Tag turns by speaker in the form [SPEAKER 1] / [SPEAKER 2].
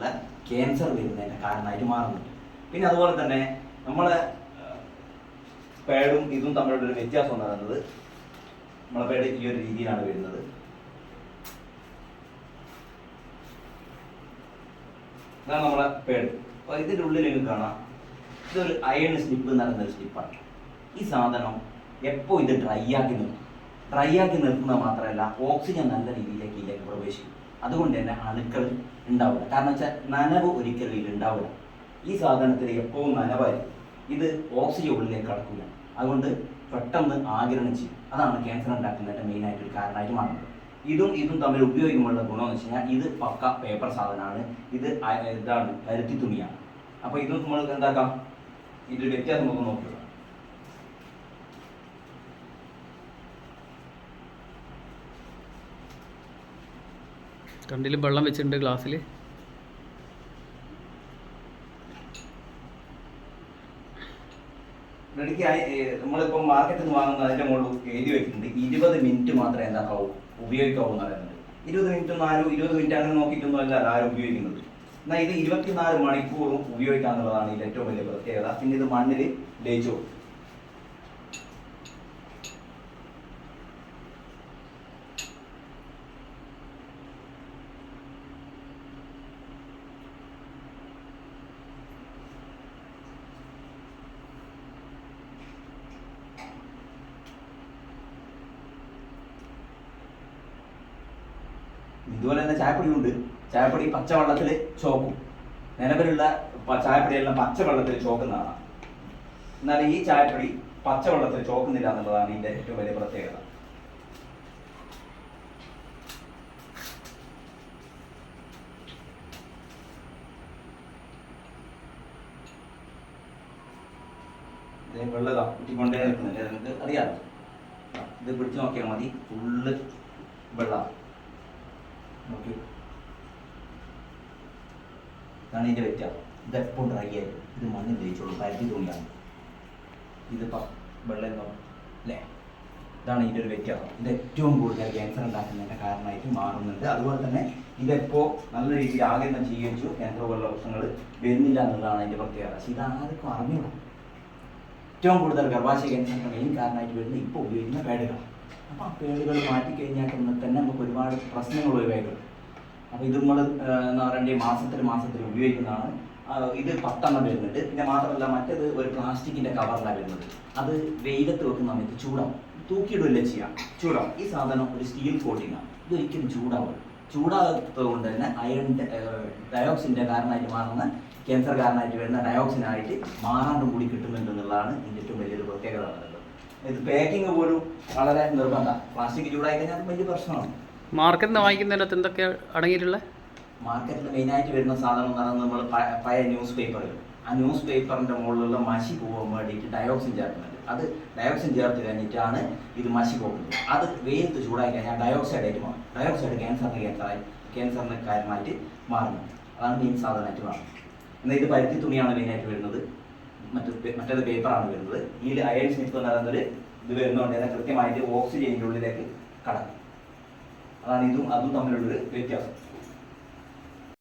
[SPEAKER 1] ഉള്ള ക്യാൻസർ വരുന്നതിന്റെ കാരണമായിട്ട് മാറുന്നുണ്ട്. പിന്നെ അതുപോലെ തന്നെ നമ്മളെ പേഡും ഇതും തമ്മിലുള്ള ഒരു വ്യത്യാസം എന്ന് പറയുന്നത് നമ്മളെ പേട് ഈ ഒരു രീതിയിലാണ് വരുന്നത്. ഇതാണ് നമ്മളെ പേട്. അപ്പോൾ ഇതിന്റെ ഉള്ളിൽ കാണാം. ഇതൊരു അയൺ സ്ലിപ്പ് എന്ന് പറയുന്ന ഒരു സ്ലിപ്പാണ് ഈ സാധനം എപ്പോ ഇത് ഡ്രൈ ആക്കി നിർത്തും? ഡ്രൈ ആക്കി നിർത്തുന്നത് മാത്രമല്ല ഓക്സിജൻ നല്ല രീതിയിലേക്ക് ഇതിലേക്ക് പ്രവേശിക്കും. അതുകൊണ്ട് തന്നെ അണുക്കൾ ഉണ്ടാവില്ല. കാരണം വെച്ചാൽ നനവ് ഒരിക്കലും ഇതിൽ ഉണ്ടാവില്ല. ഈ സാധനത്തിൽ എപ്പോഴും നനവായിരിക്കും. ഇത് ഓക്സിജൻ ഉള്ളിലേക്ക് കടക്കില്ല. അതുകൊണ്ട് പെട്ടെന്ന് ആഗിരണം ചെയ്യും. അതാണ് ക്യാൻസർ ഉണ്ടാക്കുന്നതിന്റെ മെയിനായിട്ട് ഒരു കാരണമായിട്ട് മാറുന്നത്. ഇതും ഇതും തമ്മിൽ ഉപയോഗിക്കുമ്പോഴുള്ള ഗുണമെന്ന് വെച്ച് കഴിഞ്ഞാൽ ഇത് പക്ക പേപ്പർ സാധനമാണ്. ഇത് ഇതാണ് പരുത്തി തുണിയാണ്. അപ്പോൾ ഇതും നമ്മൾ എന്താക്കാം? ഇതിൽ വ്യത്യാസം നമുക്ക് നോക്കുക
[SPEAKER 2] രണ്ടിലും വെള്ളം വെച്ചിട്ടുണ്ട് ഗ്ലാസ്സിൽ
[SPEAKER 1] നമ്മളിപ്പോൾ മാർക്കറ്റിൽ നിന്ന് വാങ്ങുന്ന അതിന്റെ മുകളിൽ എഴുതി വെച്ചിട്ടുണ്ട്. ഇരുപത് മിനിറ്റ് മാത്രമേ എന്താക്കാവൂ ഉപയോഗിക്കാവൂ എന്ന് പറയുന്നത്. ഇരുപത് മിനിറ്റ് ആരും ഇരുപത് മിനിറ്റ് അങ്ങനെ നോക്കിയിട്ടൊന്നും അല്ല ആരും ഉപയോഗിക്കുന്നത്. എന്നാൽ ഇത് ഇരുപത്തിനാല് മണിക്കൂറും ഉപയോഗിക്കാന്നുള്ളതാണ് ഇതിന്റെ ഏറ്റവും വലിയ പ്രത്യേകത. പിന്നെ ഇത് മണ്ണിൽ ലയിച്ചു ഇതുപോലെ തന്നെ ചായപ്പൊടി ഉണ്ട് ചായപ്പൊടി പച്ചവെള്ളത്തിൽ ചോക്കും. നിലവിലുള്ള ചായപ്പൊടിയെല്ലാം പച്ചവെള്ളത്തിൽ ചോക്കുന്നതാണ്. എന്നാൽ ഈ ചായപ്പൊടി പച്ചവെള്ളത്തിൽ ചോക്കുന്നില്ല എന്നുള്ളതാണ് ഇതിന്റെ ഏറ്റവും വലിയ പ്രത്യേകത. വെള്ളതാ കുറ്റിക്കൊണ്ടേ നിൽക്കുന്നില്ല നിങ്ങൾക്ക് അറിയാമല്ലോ ഇത് പിടിച്ചു നോക്കിയാൽ മതി. ഫുള്ള് വെള്ളം. നോക്കി. ഇതാണ് ഇതിന്റെ വ്യത്യാസം. ഇത് എപ്പോൾ ഡ്രൈ ആയിരിക്കും ഇത് മണ്ണിൽ തേച്ചോളൂ പരത്തി തുണിയാണ് ഇതിപ്പോൾ വെള്ളം അല്ലേ ഇതാണ് ഇതിന്റെ ഒരു വ്യത്യാസം. ഇത് ഏറ്റവും കൂടുതൽ ക്യാൻസർ ഉണ്ടാക്കുന്നതിന്റെ കാരണമായിട്ട് മാറുന്നുണ്ട്. അതുപോലെ തന്നെ ഇതെപ്പോൾ നല്ല രീതിയിൽ ആഗിരണം ചെയ്യിച്ചു ക്യാൻസർ പോലുള്ള പ്രശ്നങ്ങൾ വരുന്നില്ല എന്നുള്ളതാണ് അതിന്റെ പ്രത്യേകത. പക്ഷേ ഇതാർക്കും അറിഞ്ഞൂടാ ഏറ്റവും കൂടുതൽ ഗർഭാശയ ക്യാൻസറിന്റെ മെയിൻ കാരണമായിട്ട് വരുന്നത് ഇപ്പോൾ ഉപയോഗിക്കുന്ന പേടുകളാണ് അപ്പോൾ ആ പേരുകൾ മാറ്റി കഴിഞ്ഞാൽ തന്നെ നമുക്ക് ഒരുപാട് പ്രശ്നങ്ങൾ ഒഴിവായിട്ടുണ്ട്. അപ്പോൾ ഇത് നമ്മൾ എന്ന് പറയേണ്ടത് മാസത്തിൽ മാസത്തിൽ ഉപയോഗിക്കുന്നതാണ്. ഇത് പത്തെണ്ണം വരുന്നുണ്ട്. പിന്നെ മാത്രമല്ല മറ്റേത് ഒരു പ്ലാസ്റ്റിക്കിന്റെ കവറിലാണ് വരുന്നത്. അത് വെയിലത്ത് വെക്കുന്ന സമയത്ത് ചൂടാവും. തൂക്കിയിടില്ല ചെയ്യാം? ചൂടാവും. ഈ സാധനം ഒരു സ്റ്റീൽ കോട്ടിങ്ങാണ് ഇത് ഒരിക്കലും ചൂടാവും ചൂടാകാത്തത് കൊണ്ട് തന്നെ അയൺ ഡയോക്സിന്റെ കാരണമായിട്ട് മാറുന്ന ക്യാൻസർ കാരണമായിട്ട് വരുന്ന ഡയോക്സിനായിട്ട് മാറാണ്ടും കൂടി കിട്ടുന്നുണ്ടെന്നുള്ളതാണ് ഇതിന്റെ ഏറ്റവും വലിയൊരു പ്രത്യേകത ഇത് പാക്കിംഗ് പോലും വളരെ നിർബന്ധമാണ് പ്ലാസ്റ്റിക് ചൂടായി കഴിഞ്ഞാൽ അത് വലിയ പ്രശ്നമാണ്.
[SPEAKER 2] മാർക്കറ്റിൽ നിന്ന് വാങ്ങിക്കുന്നതിനകത്ത് എന്തൊക്കെ അടങ്ങിയിട്ടുള്ള?
[SPEAKER 1] മാർക്കറ്റിൽ മെയിനായിട്ട് വരുന്ന സാധനം എന്ന് പറയുന്നത് നമ്മൾ പഴയ ന്യൂസ് പേപ്പറുകൾ ആ ന്യൂസ് പേപ്പറിന്റെ മുകളിലുള്ള മഷി പോകാൻ വേണ്ടിയിട്ട് ഡയോക്സിൻ ചേർക്കുന്നുണ്ട്. അത് ഡയോക്സിൻ ചേർത്ത് കഴിഞ്ഞിട്ടാണ് ഇത് മഷി പോകുന്നത്. അത് വെയിലത്ത് ചൂടായി കഴിഞ്ഞാൽ ഡയോക്സൈഡ് ആയിട്ട് മാറും. ഡയോക്സൈഡ് ക്യാൻസറിന് ക്യാൻസറായി ക്യാൻസറിന് കാരണമായിട്ട് മാറുന്നു. അതാണ് മെയിൻ സാധനമായിട്ട് മാറുന്നത് എന്നാൽ ഇത് പരുത്തി തുണിയാണ് മെയിനായിട്ട് വരുന്നത്. മറ്റു മറ്റേത് പേപ്പറാണ് വരുന്നത്. ഈ അയൺ സ്മിത്ത് എന്ന് പറയുന്നത് ഇത് വരുന്നതുകൊണ്ട് തന്നെ കൃത്യമായിട്ട് ഓക്സിജനിന്റെ ഉള്ളിലേക്ക് കടക്കും. അതാണ് ഇതും അതും തമ്മിലുള്ളൊരു വ്യത്യാസം.